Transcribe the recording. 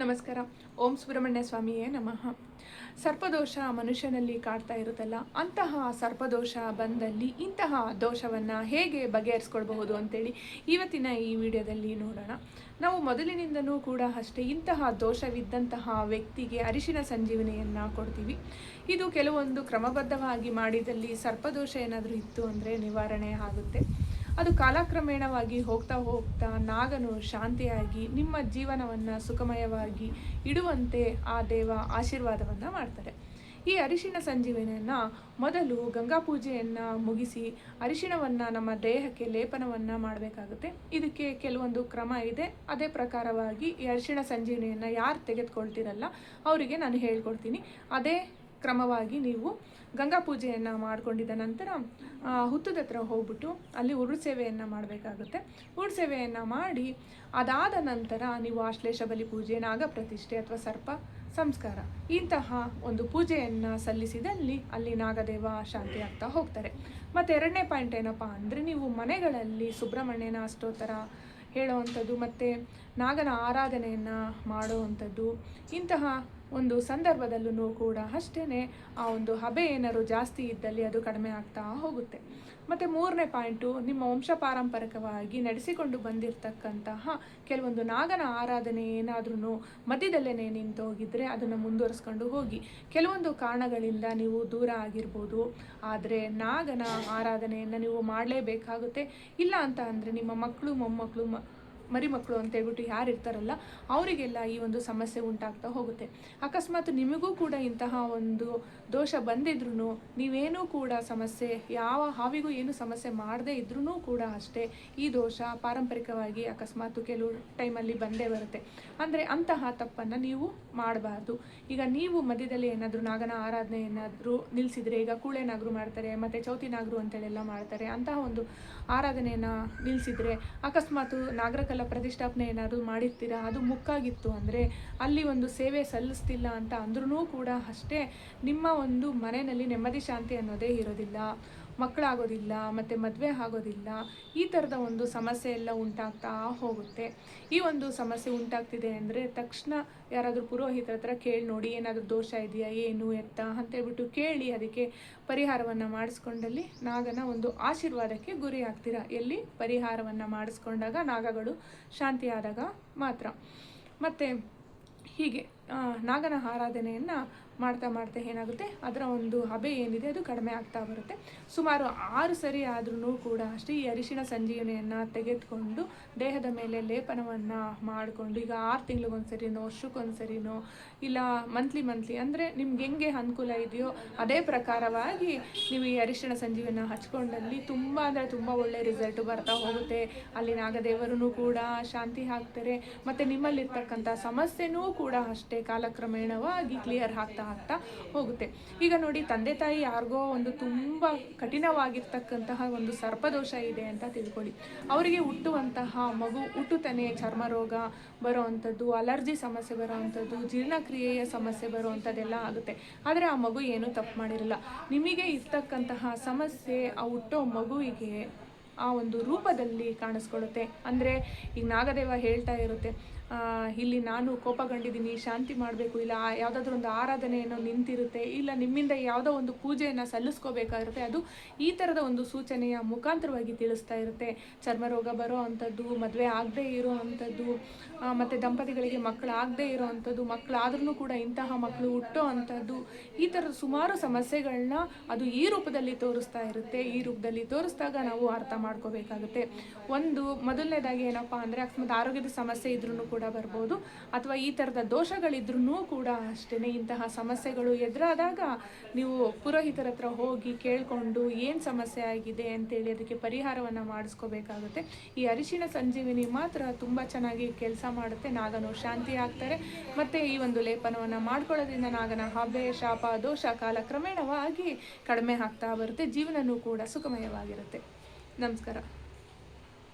ನಮಸ್ಕಾರ. ಓಂ ಸುಬ್ರಹ್ಮಣ್ಯ ಸ್ವಾಮಿಯೇ ನಮಃ. ಸರ್ಪದೋಷ ಮನುಷ್ಯನಲ್ಲಿ ಕಾಡ್ತಾ ಇರುತ್ತಲ್ಲ, ಅಂತಹ ಸರ್ಪದೋಷ ಬಂದಲ್ಲಿ ಇಂತಹ ದೋಷವನ್ನು ಹೇಗೆ ಬಗೆಹರಿಸ್ಕೊಳ್ಬಹುದು ಅಂತೇಳಿ ಇವತ್ತಿನ ಈ ವಿಡಿಯೋದಲ್ಲಿ ನೋಡೋಣ. ನಾವು ಮೊದಲಿನಿಂದಲೂ ಕೂಡ ಅಷ್ಟೇ ಇಂತಹ ದೋಷವಿದ್ದಂತಹ ವ್ಯಕ್ತಿಗೆ ಅರಿಶಿನ ಸಂಜೀವನೆಯನ್ನು ಕೊಡ್ತೀವಿ. ಇದು ಕೆಲವೊಂದು ಕ್ರಮಬದ್ಧವಾಗಿ ಮಾಡಿದಲ್ಲಿ ಸರ್ಪದೋಷ ಏನಾದರೂ ಇತ್ತು ಅಂದರೆ ನಿವಾರಣೆ ಆಗುತ್ತೆ. ಅದು ಕಾಲಕ್ರಮೇಣವಾಗಿ ಹೋಗ್ತಾ ಹೋಗ್ತಾ ನಾಗನು ಶಾಂತಿಯಾಗಿ ನಿಮ್ಮ ಜೀವನವನ್ನು ಸುಖಮಯವಾಗಿ ಇಡುವಂತೆ ಆ ದೇವ ಆಶೀರ್ವಾದವನ್ನು ಮಾಡ್ತಾರೆ. ಈ ಅರಿಶಿಣ ಸಂಜೀವಿನಿಯನ್ನು ಮೊದಲು ಗಂಗಾ ಪೂಜೆಯನ್ನು ಮುಗಿಸಿ ಅರಿಶಿಣವನ್ನು ನಮ್ಮ ದೇಹಕ್ಕೆ ಲೇಪನವನ್ನು ಮಾಡಬೇಕಾಗುತ್ತೆ. ಇದಕ್ಕೆ ಕೆಲವೊಂದು ಕ್ರಮ ಇದೆ. ಅದೇ ಪ್ರಕಾರವಾಗಿ ಈ ಅರಿಶಿಣ ಸಂಜೀವಿನಿಯನ್ನು ಯಾರು ತೆಗೆದುಕೊಳ್ತಿರಲ್ಲ, ಅವರಿಗೆ ನಾನು ಹೇಳ್ಕೊಡ್ತೀನಿ. ಅದೇ ಕ್ರಮವಾಗಿ ನೀವು ಗಂಗಾ ಪೂಜೆಯನ್ನು ಮಾಡಿಕೊಂಡಿದ್ದ ನಂತರ ಹುತ್ತದ ಹತ್ರ ಹೋಗ್ಬಿಟ್ಟು ಅಲ್ಲಿ ಉರುಳು ಸೇವೆಯನ್ನು ಮಾಡಬೇಕಾಗುತ್ತೆ. ಉರುಳು ಸೇವೆಯನ್ನು ಮಾಡಿ ಅದಾದ ನಂತರ ನೀವು ಆಶ್ಲೇಷ ಬಲಿ ಪೂಜೆ, ನಾಗ ಪ್ರತಿಷ್ಠೆ ಅಥವಾ ಸರ್ಪ ಸಂಸ್ಕಾರ ಇಂತಹ ಒಂದು ಪೂಜೆಯನ್ನು ಸಲ್ಲಿಸಿದಲ್ಲಿ ಅಲ್ಲಿ ನಾಗದೇವ ಶಾಂತಿ ಆಗ್ತಾ ಹೋಗ್ತಾರೆ. ಮತ್ತು ಎರಡನೇ ಪಾಯಿಂಟ್ ಏನಪ್ಪ ಅಂದರೆ ನೀವು ಮನೆಗಳಲ್ಲಿ ಸುಬ್ರಹ್ಮಣ್ಯನ ಅಷ್ಟೋತ್ತರ ಹೇಳೋವಂಥದ್ದು, ಮತ್ತು ನಾಗನ ಆರಾಧನೆಯನ್ನು ಮಾಡುವಂಥದ್ದು, ಇಂತಹ ಒಂದು ಸಂದರ್ಭದಲ್ಲೂ ಕೂಡ ಅಷ್ಟೇ ಆ ಒಂದು ಹಬೆ ಏನಾದ್ರು ಜಾಸ್ತಿ ಇದ್ದಲ್ಲಿ ಅದು ಕಡಿಮೆ ಆಗ್ತಾ ಹೋಗುತ್ತೆ. ಮತ್ತು ಮೂರನೇ ಪಾಯಿಂಟು ನಿಮ್ಮ ವಂಶ ಪಾರಂಪರಿಕವಾಗಿ ನಡೆಸಿಕೊಂಡು ಬಂದಿರತಕ್ಕಂತಹ ಕೆಲವೊಂದು ನಾಗನ ಆರಾಧನೆ ಏನಾದ್ರೂ ಮಧ್ಯದಲ್ಲೇ ನಿಂತು ಹೋಗಿದ್ರೆ ಅದನ್ನು ಮುಂದುವರಿಸ್ಕೊಂಡು ಹೋಗಿ. ಕೆಲವೊಂದು ಕಾರಣಗಳಿಂದ ನೀವು ದೂರ ಆಗಿರ್ಬೋದು. ಆದರೆ ನಾಗನ ಆರಾಧನೆಯನ್ನು ನೀವು ಮಾಡಲೇಬೇಕಾಗುತ್ತೆ. ಇಲ್ಲ ಅಂತ ಅಂದರೆ ನಿಮ್ಮ ಮಕ್ಕಳು, ಮೊಮ್ಮಕ್ಕಳು ಮ ಮರಿ ಮಕ್ಕಳು ಅಂತ ಹೇಳ್ಬಿಟ್ಟು ಯಾರು ಇರ್ತಾರಲ್ಲ, ಅವರಿಗೆಲ್ಲ ಈ ಒಂದು ಸಮಸ್ಯೆ ಉಂಟಾಗ್ತಾ ಹೋಗುತ್ತೆ. ಅಕಸ್ಮಾತ್ ನಿಮಗೂ ಕೂಡ ಇಂತಹ ಒಂದು ದೋಷ ಬಂದಿದ್ರೂ ನೀವೇನೂ ಕೂಡ ಸಮಸ್ಯೆ, ಯಾವ ಹಾವಿಗೂ ಏನು ಸಮಸ್ಯೆ ಮಾಡದೇ ಇದ್ರೂ ಕೂಡ ಅಷ್ಟೇ ಈ ದೋಷ ಪಾರಂಪರಿಕವಾಗಿ ಅಕಸ್ಮಾತ್ ಕೆಲವು ಟೈಮಲ್ಲಿ ಬಂದೇ ಬರುತ್ತೆ. ಅಂದರೆ ಅಂತಹ ತಪ್ಪನ್ನು ನೀವು ಮಾಡಬಾರ್ದು. ಈಗ ನೀವು ಮಧ್ಯದಲ್ಲಿ ಏನಾದರೂ ನಾಗನ ಆರಾಧನೆ ಏನಾದರೂ ನಿಲ್ಲಿಸಿದರೆ ಈಗ ಕೂಳೆನಾಗರು ಮಾಡ್ತಾರೆ, ಮತ್ತು ಚೌತಿನಾಗರು ಅಂತೇಳೆಲ್ಲ ಮಾಡ್ತಾರೆ, ಅಂತಹ ಒಂದು ಆರಾಧನೆಯನ್ನು ನಿಲ್ಲಿಸಿದರೆ ಅಕಸ್ಮಾತ್ ನಾಗರಕಲ್ಲ ಪ್ರತಿಷ್ಠಾಪನೆ ಏನಾದರೂ ಮಾಡಿರ್ತೀರಾ? ಅದು ಮುಕ್ಕಾಗಿತ್ತು ಅಂದರೆ ಅಲ್ಲಿ ಒಂದು ಸೇವೆ ಸಲ್ಲಿಸ್ತಿಲ್ಲ ಅಂತ ಅಂದ್ರೂ ಕೂಡ ಅಷ್ಟೇ ನಿಮ್ಮ ಒಂದು ಮನೆಯಲ್ಲಿ ನೆಮ್ಮದಿ ಶಾಂತಿ ಅನ್ನೋದೇ ಇರೋದಿಲ್ಲ. ಮಕ್ಕಳಾಗೋದಿಲ್ಲ, ಮತ್ತು ಮದುವೆ ಆಗೋದಿಲ್ಲ. ಈ ಥರದ ಒಂದು ಸಮಸ್ಯೆ ಎಲ್ಲ ಉಂಟಾಗ್ತಾ ಹೋಗುತ್ತೆ. ಈ ಒಂದು ಸಮಸ್ಯೆ ಉಂಟಾಗ್ತಿದೆ ಅಂದರೆ ತಕ್ಷಣ ಯಾರಾದರೂ ಪುರೋಹಿತರ ಹತ್ರ ಕೇಳಿ ನೋಡಿ, ಏನಾದರೂ ದೋಷ ಇದೆಯಾ, ಏನು, ಎತ್ತ ಅಂತೇಳ್ಬಿಟ್ಟು ಕೇಳಿ, ಅದಕ್ಕೆ ಪರಿಹಾರವನ್ನು ಮಾಡಿಸ್ಕೊಂಡಲ್ಲಿ ನಾಗನ ಒಂದು ಆಶೀರ್ವಾದಕ್ಕೆ ಗುರಿ ಎಲ್ಲಿ ಪರಿಹಾರವನ್ನು ಮಾಡಿಸ್ಕೊಂಡಾಗ ನಾಗಗಳು ಶಾಂತಿಯಾದಾಗ ಮಾತ್ರ. ಮತ್ತು ಹೀಗೆ ನಾಗನ ಆರಾಧನೆಯನ್ನು ಮಾಡ್ತಾ ಮಾಡ್ತಾ ಏನಾಗುತ್ತೆ? ಅದರ ಒಂದು ಹಬೆ ಏನಿದೆ, ಅದು ಕಡಿಮೆ ಆಗ್ತಾ ಬರುತ್ತೆ. ಸುಮಾರು ಆರು ಸರಿ ಆದ್ರೂ ಕೂಡ ಅಷ್ಟೇ ಈ ಅರಿಶಿಣ ಸಂಜೀವನೆಯನ್ನು ತೆಗೆದುಕೊಂಡು ದೇಹದ ಮೇಲೆ ಲೇಪನವನ್ನು ಮಾಡಿಕೊಂಡು, ಈಗ ಆರು ತಿಂಗಳಿಗೊಂದ್ಸರಿನೋ, ವರ್ಷಕ್ಕೊಂದ್ಸರಿನೋ, ಇಲ್ಲ ಮಂತ್ಲಿ ಮಂತ್ಲಿ ಅಂದರೆ ನಿಮ್ಗೆ ಹೆಂಗೆ ಅನುಕೂಲ ಇದೆಯೋ ಅದೇ ಪ್ರಕಾರವಾಗಿ ನೀವು ಈ ಅರಿಶಿಣ ಸಂಜೀವನ ಹಚ್ಕೊಂಡಲ್ಲಿ ತುಂಬ ಅಂದರೆ ತುಂಬ ಒಳ್ಳೆ ರಿಸಲ್ಟ್ ಬರ್ತಾ ಹೋಗುತ್ತೆ. ಅಲ್ಲಿ ನಾಗದೇವರೂ ಕೂಡ ಶಾಂತಿ ಹಾಕ್ತಾರೆ ಮತ್ತು ನಿಮ್ಮಲ್ಲಿರ್ತಕ್ಕಂಥ ಸಮಸ್ಯೆನೂ ಕೂಡ ಅಷ್ಟೇ ಕಾಲಕ್ರಮೇಣವಾಗಿ ಕ್ಲಿಯರ್ ಆಗ್ತಾ ಆಗ್ತಾ ಹೋಗುತ್ತೆ. ಈಗ ನೋಡಿ, ತಂದೆ ತಾಯಿ ಯಾರಿಗೋ ಒಂದು ತುಂಬ ಕಠಿಣವಾಗಿರ್ತಕ್ಕಂತಹ ಒಂದು ಸರ್ಪದೋಷ ಇದೆ ಅಂತ ತಿಳ್ಕೊಳ್ಳಿ. ಅವರಿಗೆ ಹುಟ್ಟುವಂತಹ ಮಗು ಹುಟ್ಟುತ್ತಾನೆ, ಚರ್ಮ ರೋಗ ಬರೋವಂಥದ್ದು, ಅಲರ್ಜಿ ಸಮಸ್ಯೆ ಬರೋವಂಥದ್ದು, ಜೀರ್ಣಕ್ರಿಯೆಯ ಸಮಸ್ಯೆ ಬರುವಂಥದ್ದೆಲ್ಲ ಆಗುತ್ತೆ. ಆದರೆ ಆ ಮಗು ಏನೂ ತಪ್ಪು ಮಾಡಿರಲ್ಲ. ನಿಮಗೆ ಇರ್ತಕ್ಕಂತಹ ಸಮಸ್ಯೆ ಆ ಹುಟ್ಟೋ ಮಗುವಿಗೆ ಆ ಒಂದು ರೂಪದಲ್ಲಿ ಕಾಣಿಸ್ಕೊಳ್ಳುತ್ತೆ. ಅಂದರೆ ಈಗ ನಾಗದೇವ ಹೇಳ್ತಾ ಇರುತ್ತೆ ಇಲ್ಲಿ ನಾನು ಕೋಪಗೊಂಡಿದ್ದೀನಿ, ಶಾಂತಿ ಮಾಡಬೇಕು, ಇಲ್ಲ ಯಾವುದಾದ್ರೂ ಒಂದು ಆರಾಧನೆ ಏನೋ ನಿಂತಿರುತ್ತೆ, ಇಲ್ಲ ನಿಮ್ಮಿಂದ ಯಾವುದೋ ಒಂದು ಪೂಜೆಯನ್ನು ಸಲ್ಲಿಸ್ಕೋಬೇಕಾಗಿರುತ್ತೆ, ಅದು ಈ ಥರದ ಒಂದು ಸೂಚನೆಯ ಮುಖಾಂತರವಾಗಿ ತಿಳಿಸ್ತಾ ಇರುತ್ತೆ. ಚರ್ಮರೋಗ ಬರೋ ಅಂಥದ್ದು, ಮದುವೆ ಆಗದೇ ಇರೋ ಅಂಥದ್ದು ಮತ್ತು ದಂಪತಿಗಳಿಗೆ ಮಕ್ಕಳು ಆಗದೇ ಇರೋ ಅಂಥದ್ದು ಮಕ್ಕಳಾದ್ರೂ ಕೂಡ ಇಂತಹ ಮಕ್ಕಳು ಹುಟ್ಟೋ ಅಂಥದ್ದು, ಈ ಥರದ ಸುಮಾರು ಸಮಸ್ಯೆಗಳನ್ನ ಅದು ಈ ರೂಪದಲ್ಲಿ ತೋರಿಸ್ತಾ ಇರುತ್ತೆ. ಈ ರೂಪದಲ್ಲಿ ತೋರಿಸಿದಾಗ ನಾವು ಅರ್ಥ ಮಾಡ್ಕೋಬೇಕಾಗುತ್ತೆ. ಒಂದು, ಮೊದಲನೇದಾಗಿ ಏನಪ್ಪ ಅಂದರೆ ಅಕಸ್ಮಾತ್ ಆರೋಗ್ಯದ ಸಮಸ್ಯೆ ಇದ್ರೂ ಕೂಡ ಬರ್ಬೋದು. ಅಥವಾ ಈ ಥರದ ದೋಷಗಳಿದ್ರೂ ಕೂಡ ಅಷ್ಟೇ ಇಂತಹ ಸಮಸ್ಯೆಗಳು ಎದುರಾದಾಗ ನೀವು ಪುರೋಹಿತರ ಹತ್ರ ಹೋಗಿ ಕೇಳಿಕೊಂಡು ಏನು ಸಮಸ್ಯೆ ಆಗಿದೆ ಅಂತೇಳಿ ಅದಕ್ಕೆ ಪರಿಹಾರವನ್ನು ಮಾಡಿಸ್ಕೋಬೇಕಾಗುತ್ತೆ. ಈ ಅರಿಶಿಣ ಸಂಜೀವಿನಿ ಮಾತ್ರ ತುಂಬ ಚೆನ್ನಾಗಿ ಕೆಲಸ ಮಾಡುತ್ತೆ. ನಾಗನು ಶಾಂತಿ ಆಗ್ತಾರೆ. ಮತ್ತು ಈ ಒಂದು ಲೇಪನವನ್ನು ಮಾಡ್ಕೊಳ್ಳೋದ್ರಿಂದ ನಾಗನ ಹಬೆ ಶಾಪ, ದೋಷ, ಕಾಲ ಕ್ರಮೇಣವಾಗಿ ಕಡಿಮೆ ಆಗ್ತಾ ಬರುತ್ತೆ. ಜೀವನನೂ ಕೂಡ ಸುಖಮಯವಾಗಿರುತ್ತೆ. ನಮಸ್ಕಾರ.